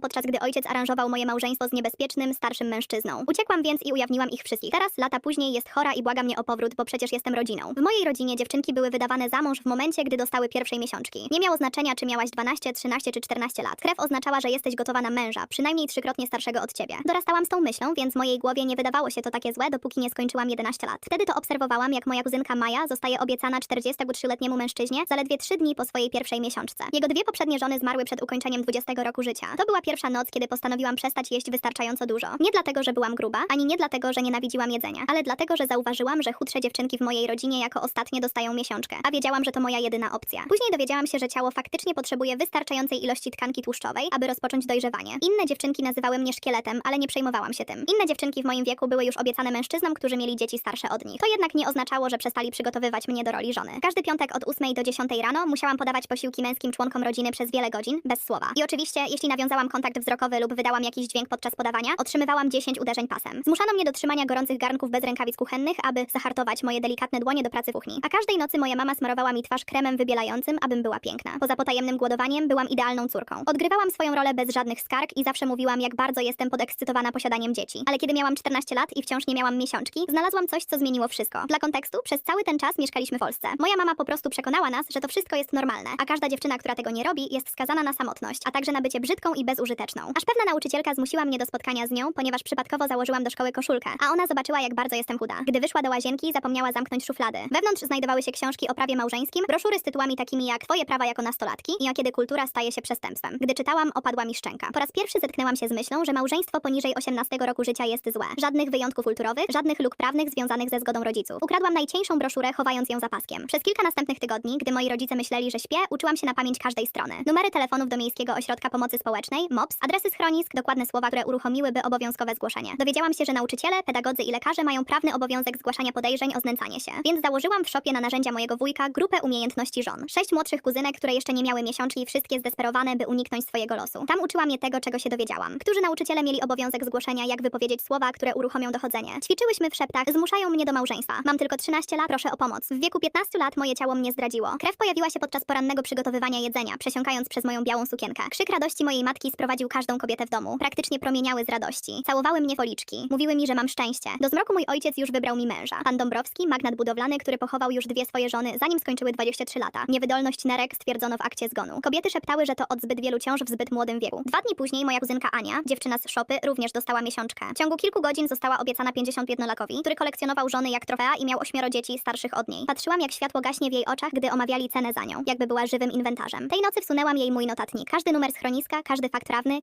podczas gdy ojciec aranżował moje małżeństwo z niebezpiecznym, starszym mężczyzną. Uciekłam więc i ujawniłam ich wszystkich. Teraz, lata później, jest chora i błaga mnie o powrót, bo przecież jestem rodziną. W mojej rodzinie dziewczynki były wydawane za mąż w momencie, gdy dostały pierwszej miesiączki. Nie miało znaczenia, czy miałaś 12, 13 czy 14 lat. Krew oznaczała, że jesteś gotowa na męża, przynajmniej trzykrotnie starszego od ciebie. Dorastałam z tą myślą, więc mojej głowie nie wydawało się to takie złe, dopóki nie skończyłam 11 lat. Wtedy to obserwowałam, jak moja kuzynka Maja zostaje obiecana 43-letniemu mężczyźnie zaledwie 3 dni po swojej pierwszej miesiączce. Jego dwie poprzednie żony zmarły przed ukończeniem 20 roku życia. To była pierwsza noc, kiedy postanowiłam przestać jeść wystarczająco dużo. Nie dlatego, że byłam gruba, ani nie dlatego, że nienawidziłam jedzenia, ale dlatego, że zauważyłam, że chudsze dziewczynki w mojej rodzinie jako ostatnie dostają miesiączkę, a wiedziałam, że to moja jedyna opcja. Później dowiedziałam się, że ciało faktycznie potrzebuje wystarczającej ilości tkanki tłuszczowej, aby rozpocząć dojrzewanie. Inne dziewczynki nazywały mnie szkieletem, ale nie przejmowałam się tym. Inne dziewczynki w moim wieku były już obiecane mężczyznom, którzy mieli dzieci starsze od nich. To jednak nie oznaczało, że przestali przygotowywać mnie do roli żony. Każdy piątek od 8 do 10 rano musiałam podawać posiłki męskim członkom rodziny przez wiele godzin, bez słowa. I oczywiście, jeśli nawiązałam kontakt wzrokowy lub wydałam jakiś dźwięk podczas podawania, otrzymywałam 10 uderzeń pasem. Zmuszano mnie do trzymania gorących garnków bez rękawic kuchennych, aby zahartować moje delikatne dłonie do pracy w kuchni. A każdej nocy moja mama smarowała mi twarz kremem wybielającym, abym była piękna. Poza potajemnym głodowaniem byłam idealną córką. Odgrywałam swoją rolę bez żadnych skarg i zawsze mówiłam, jak bardzo jestem podekscytowana posiadaniem dzieci. Ale kiedy miałam 14 lat i wciąż nie miałam miesiączki, znalazłam coś, co zmieniło wszystko. Dla kontekstu, przez cały ten czas mieszkaliśmy w Polsce. Moja mama po prostu przekonała nas, że to wszystko jest normalne, a każda dziewczyna, która tego nie robi, jest skazana na samotność, a także na bycie brzydką i bezużyteczną. Aż pewna nauczycielka zmusiła mnie do spotkania z nią, ponieważ przypadkowo założyłam do szkoły koszulkę, a ona zobaczyła, jak bardzo jestem chuda. Gdy wyszła do łazienki, zapomniała zamknąć szuflady. Wewnątrz znajdowały się książki o prawie małżeńskim, broszury z tytułami takimi jak Twoje prawa jako nastolatki i a kiedy kultura staje się przestępstwem. Gdy czytałam, opadła mi szczęka. Po raz pierwszy zetknęłam się z myślą, że małżeństwo poniżej 18 roku życia jest złe. Żadnych wyjątków kulturowych, żadnych luk prawnych związanych ze zgodą rodziców. Ukradłam najcieńszą broszurę, chowając ją za paskiem. Przez kilka następnych tygodni, gdy moi rodzice myśleli, że śpię, uczyłam się na pamięć każdej strony. Numery telefonów do Miejskiego Ośrodka Pomocy Społecznej, MOPS, adresy schronisk, dokładne słowa, które uruchomiłyby obowiązkowe zgłoszenie. Dowiedziałam się, że nauczyciele, pedagodzy i lekarze mają prawny obowiązek zgłaszania podejrzeń o znęcanie się. Więc założyłam w szopie na narzędzia mojego wujka grupę umiejętności żon. Sześć młodszych kuzynek, które jeszcze nie miały miesiączki, wszystkie zdesperowane, by uniknąć swojego losu. Tam uczyłam je tego, czego się dowiedziałam. Którzy nauczyciele mieli obowiązek zgłoszenia, jak wypowiedzieć słowa, które uruchomią dochodzenie. Ćwiczyłyśmy w szeptach, zmuszają mnie do małżeństwa. Mam tylko 13 lat, proszę o pomoc. W wieku 15 lat moje ciało mnie zdradziło. Krew pojawiła się podczas porannego przygotowywania jedzenia, przesiąkając przez moją białą sukienkę. Krzyk radości mojej matki sprowadził każdą kobietę w domu. Praktycznie promieniały z radości. Całowały mnie policzki. Mówiły mi, że mam szczęście. Do zmroku mój ojciec już wybrał mi męża. Pan Dąbrowski, magnat budowlany, który pochował już dwie swoje żony, zanim skończyły 23 lata. Niewydolność nerek stwierdzono w akcie zgonu. Kobiety szeptały, że to od zbyt wielu ciąż w zbyt młodym wieku. Dwa dni później moja kuzynka Ania, dziewczyna z szopy, również dostała miesiączkę. W ciągu kilku godzin została obiecana 51-lakowi, który kolekcjonował żony jak trofea i miał ośmioro dzieci starszych od niej. Patrzyłam, jak światło gaśnie w jej oczach, gdy omawiali cenę za nią, jakby była żywym inwentarzem. Tej nocy wsunęłam jej mój notatnik. Każdy numer schroniska, każdy fakt prawny,